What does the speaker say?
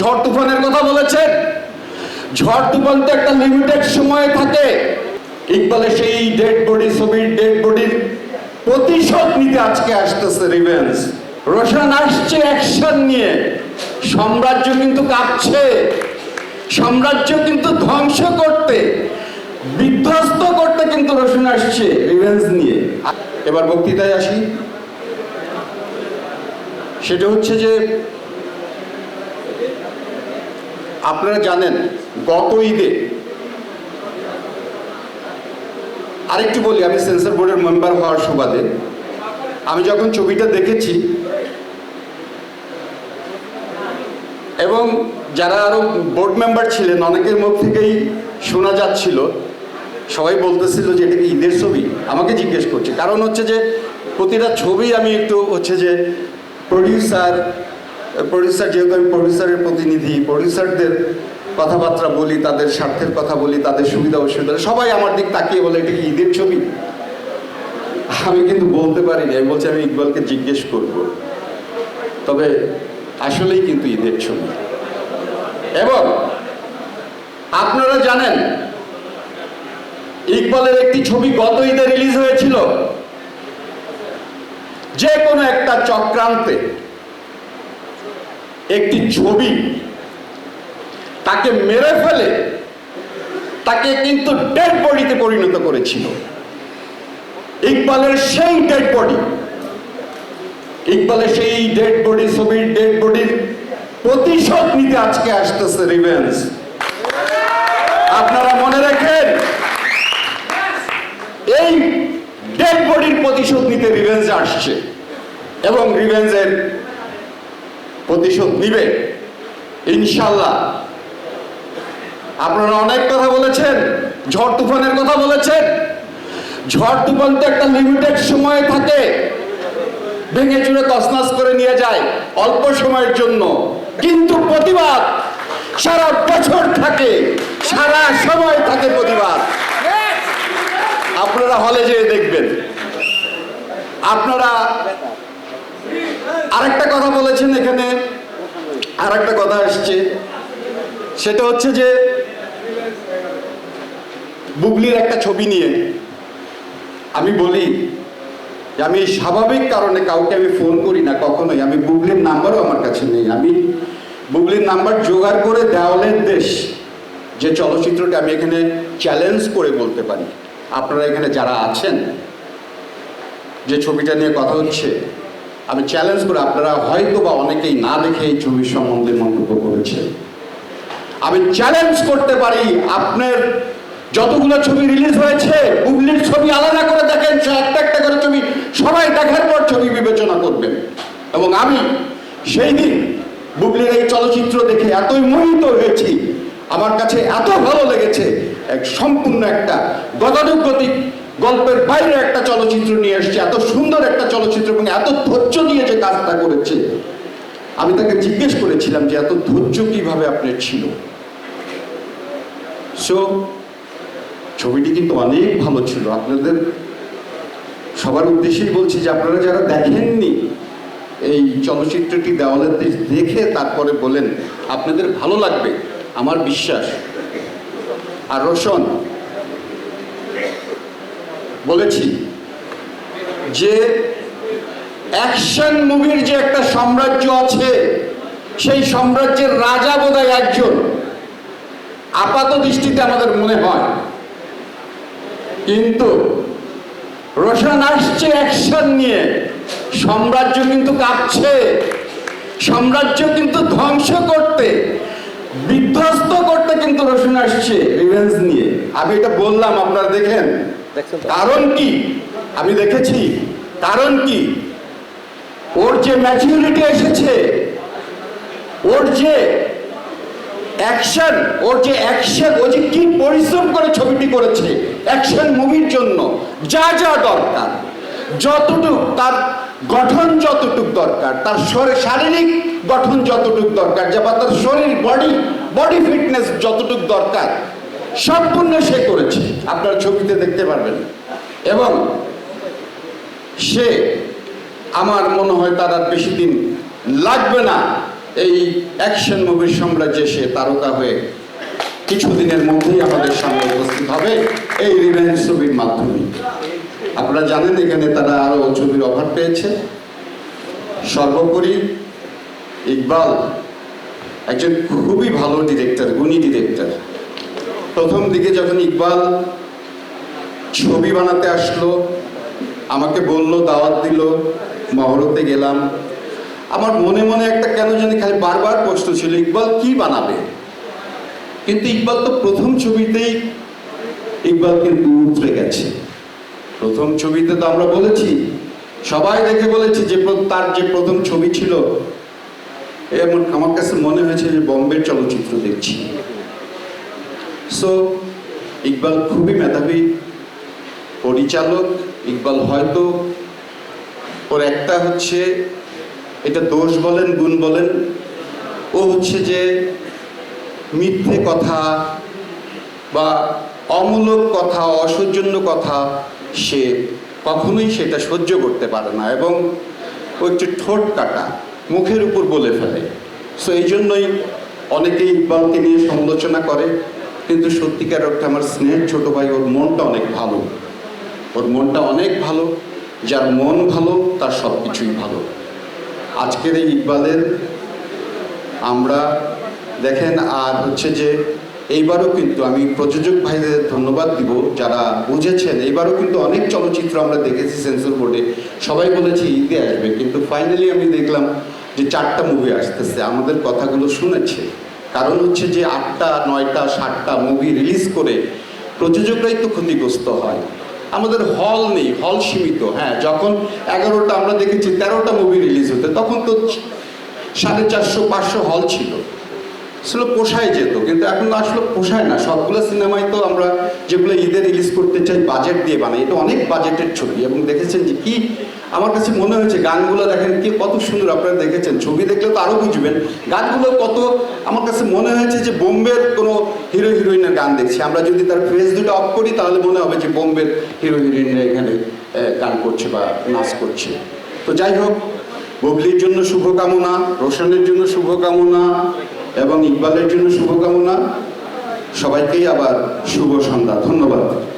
ঝড় তুফানের কথা বলেছেন। ঝড় তুফান তো একটা লিমিটেড সময় থাকে। ইকবালের সেই ডেড বডি ছবির ডেড বডির প্রতিশোধ নিতে আজকে আসতেছে রিভেন্স রোশন আসছে অ্যাকশন নিয়ে। সাম্রাজ্য কিন্তু কাঁপছে। সাম্রাজ্য কিন্তু ধ্বংস করতে, বিধ্বস্ত করতে কিন্তু রোশন আসছে রিভেন্স নিয়ে। এবার বক্তৃতায় আসি। সেটা হচ্ছে যে আপনারা জানেন, গত ঈদে আরেকটু বলি, আমি সেন্সর বোর্ডের মেম্বার হওয়ার সুবাদে আমি যখন ছবিটা দেখেছি এবং যারা আরও বোর্ড মেম্বার ছিলেন, অনেকের মুখ থেকেই শোনা যাচ্ছিল, সবাই বলতেছিল যে এটা কি ঈদের ছবি? আমাকে জিজ্ঞেস করছে। কারণ হচ্ছে যে প্রতিটা ছবি আমি একটু হচ্ছে যে প্রডিউসার প্রডিউসার, যেহেতু আমি প্রডিউসারের প্রতিনিধি, প্রডিউসারদের কথাবার্তা বলি, তাদের স্বার্থের কথা বলি, তাদের সুবিধা, অসুবিধা, সবাই আমার দিক তাকিয়ে বলে, এটা কি ঈদের ছবি? আমি কিন্তু বলতে পারিনি আমি বলছি, আমি ইকবালকে জিজ্ঞেস করব। তবে আসলেই কিন্তু ঈদের ছবি। এবং আপনারা জানেন, ইকবালের একটি ছবি গত ঈদে রিলিজ হয়েছিল। যে কোনো একটা চক্রান্তে একটি ছবি। তাকে মেরে ফেলে, তাকে কিন্তু ডেড বডিতে পরিণত করেছিল। ইকবালের সেই ডেড বডি ইকবালের সেই ডেড বডি ছবির ডেড বডির প্রতিশোধ নিতে আজকে আসতেছে রিভেন্স আপনারা মনে রাখেন, এই ডেড বডির প্রতিশোধ নিতে রিভেঞ্জ আসছে। এবং রিভেঞ্জের প্রতিশোধ নিবে ইনশাল্লাহ। আপনারা অনেক কথা বলেছেন, ঝড় তুফানের কথা বলেছেন। ঝড় তুফান তো একটা লিমিটেড সময় থাকে। ভেঙে চুরে তসনাস করে নিয়ে যায় অল্প সময়ের জন্য। কিন্তু প্রতিবাদ সারা বছর থাকে, সারা সময় থাকে প্রতিবাদ। আপনারা হলে যেয়ে দেখবেন। আপনারা আরেকটা কথা বলেছেন এখানে, আরেকটা কথা আসছে। সেটা হচ্ছে যে, বুবলির একটা ছবি নিয়ে আমি বলি যে, আমি স্বাভাবিক কারণে কাউকে আমি ফোন করি না, কখনোই। আমি বুবলির নাম্বারও আমার কাছে নেই। আমি বুবলির নাম্বার জোগাড় করে দেওয়ালের দেশ যে চলচ্চিত্রটা আমি এখানে চ্যালেঞ্জ করে বলতে পারি। আপনারা এখানে যারা আছেন, যে ছবিটা নিয়ে কথা হচ্ছে আমি চ্যালেঞ্জ করে আপনারা হয়তো বা অনেকেই না দেখে এই ছবি সম্বন্ধে মন্তব্য করেছে আমি চ্যালেঞ্জ করতে পারি, আপনার যতগুলো ছবি রিলিজ হয়েছে বুবলির ছবি আলাদা করে দেখেন, সে একটা একটা করে ছবি, সবাই দেখার পর ছবি বিবেচনা করবেন। এবং আমি সেই দিন বুবলির এই চলচ্চিত্র দেখে এতই মোহিত হয়েছি, আমার কাছে এত ভালো লেগেছে, এক সম্পূর্ণ একটা গতানুগতিক গল্পের বাইরে একটা চলচ্চিত্র নিয়ে এসছে, এত সুন্দর একটা চলচ্চিত্র এবং এত ধৈর্য নিয়ে যে কাজটা করেছে। আমি তাকে জিজ্ঞেস করেছিলাম যে, এত ধৈর্য কীভাবে আপনার ছিল? সো ছবিটি কিন্তু অনেক ভালো ছিল। আপনাদের সবার উদ্দেশ্যেই বলছি যে, আপনারা যারা দেখেননি এই চলচ্চিত্রটি দেওয়ালের দেখে তারপরে বলেন, আপনাদের ভালো লাগবে, আমার বিশ্বাস। আর রোশন বলেছি যে অ্যাকশন মুভির যে একটা সাম্রাজ্য আছে, সেই সাম্রাজ্যের রাজা বোধহয় একজন। আপাত দৃষ্টিতে আমাদের মনে হয়। কিন্তু রোশন আসছে অ্যাকশন নিয়ে। সাম্রাজ্য কিন্তু কাঁপছে। সাম্রাজ্য কিন্তু ধ্বংস করতে, বিধ্বস্ত করতে কিন্তু রোশন আসছে রিভেঞ্জ নিয়ে। আমি এটা বললাম, আপনারা দেখেন কারণ কি? আমি দেখেছি। কারণ কি? ওর যে ম্যাচুরিটি এসেছে, ওর যে অ্যাকশন ওর যে অ্যাকশন ও যে কি পরিশ্রম করে ছবিটি করেছে অ্যাকশন মুভির জন্য যা যা দরকার, যতটুক, তার গঠন যতটুক দরকার, তার শরীর, শারীরিক গঠন যতটুক দরকার যা বা তার শরীর বডি বডি ফিটনেস যতটুক দরকার সম্পূর্ণ সে করেছে। আপনার ছবিতে দেখতে পারবেন। এবং সে আমার মনে হয় তার আর বেশি দিন লাগবে না এই অ্যাকশন মুভির সাম্রাজ্যে সে তারকা হয়ে কিছুদিনের মধ্যেই আমাদের সামনে উপস্থিত হবে এই রিভেঞ্জ ছবির মাধ্যমে। আপনারা জানেন, এখানে তারা আরও ছবির অফার পেয়েছে। সর্বোপরি ইকবাল একজন খুবই ভালো ডিরেক্টর গুণী ডিরেক্টর প্রথম দিকে যখন ইকবাল ছবি বানাতে আসলো, আমাকে বলল, দাওয়াত দিল, মহরতে গেলাম। আমার মনে মনে একটা কেন জানি খালি বারবার প্রশ্ন ছিল, ইকবাল কি বানাবে? কিন্তু ইকবাল তো প্রথম ছবিতেই, ইকবাল কিন্তু উতরে গেছে। প্রথম ছবিতে তো আমরা বলেছি, সবাই দেখে বলেছি যে তার যে প্রথম ছবি ছিল এমন আমার কাছে মনে হয়েছে যে বম্বের চলচ্চিত্র দেখছি। সো ইকবাল খুবই মেধাবী পরিচালক। ইকবাল হয়তো ওর একটা হচ্ছে, এটা দোষ বলেন, গুণ বলেন, ও হচ্ছে যে মিথ্যে কথা বা অমূলক কথা, অসৌজন্য কথা সে কখনোই সেটা সহ্য করতে পারে না এবং ও একটু ঠোঁট কাটা, মুখের উপর বলে ফেলে। সো এই জন্যই অনেকেই ইকবালকে নিয়ে সমালোচনা করে। কিন্তু সত্যিকার অর্থে আমার স্নেহের ছোট ভাই, ওর মনটা অনেক ভালো। ওর মনটা অনেক ভালো, যার মন ভালো, তার সব কিছুই ভালো। আজকের এই ইকবালের আমরা দেখেন, আর হচ্ছে যে এইবারও কিন্তু আমি প্রযোজক ভাইদের ধন্যবাদ দিব, যারা বুঝেছেন। এইবারও কিন্তু অনেক চলচ্চিত্র আমরা দেখেছি সেন্সর বোর্ডে। সবাই বলেছে, ঈদে আসবে। কিন্তু ফাইনালি আমি দেখলাম যে চারটা মুভি আসতেছে। আমাদের কথাগুলো শুনেছে। কারণ হচ্ছে যে আটটা, নয়টা, সাতটা মুভি রিলিজ করে প্রযোজকরাই তো ক্ষতিগ্রস্ত হয়। আমাদের হল নেই হল সীমিত। হ্যাঁ যখন এগারোটা আমরা দেখেছি তেরোটা মুভি রিলিজ হতে, তখন তো সাড়ে চারশো, পাঁচশো হল ছিল। আসলে পোষায় যেত, কিন্তু এখন আসলে পোষায় না। সবগুলো সিনেমায় তো আমরা যেগুলো ঈদে রিলিজ করতে চাই বাজেট দিয়ে বানাই। এটা অনেক বাজেটের ছবি এবং দেখেছেন যে কি আমার কাছে মনে হয়েছে, গানগুলো দেখেন কি কত সুন্দর আপনারা দেখেছেন। ছবি দেখলে তো আরও বুঝবেন। গানগুলো কত, আমার কাছে মনে হয়েছে যে বোম্বের কোনো হিরো হিরোইনের গান দেখছি। আমরা যদি তার ফেস দুটো অফ করি, তাহলে মনে হবে যে বোম্বের হিরো হিরোইনরা এখানে গান করছে বা নাচ করছে। তো যাই হোক, বুবলির জন্য শুভকামনা, রোশনের জন্য শুভকামনা এবং ইকবালের জন্য শুভকামনা। সবাইকেই আবার শুভ সন্ধ্যা। ধন্যবাদ।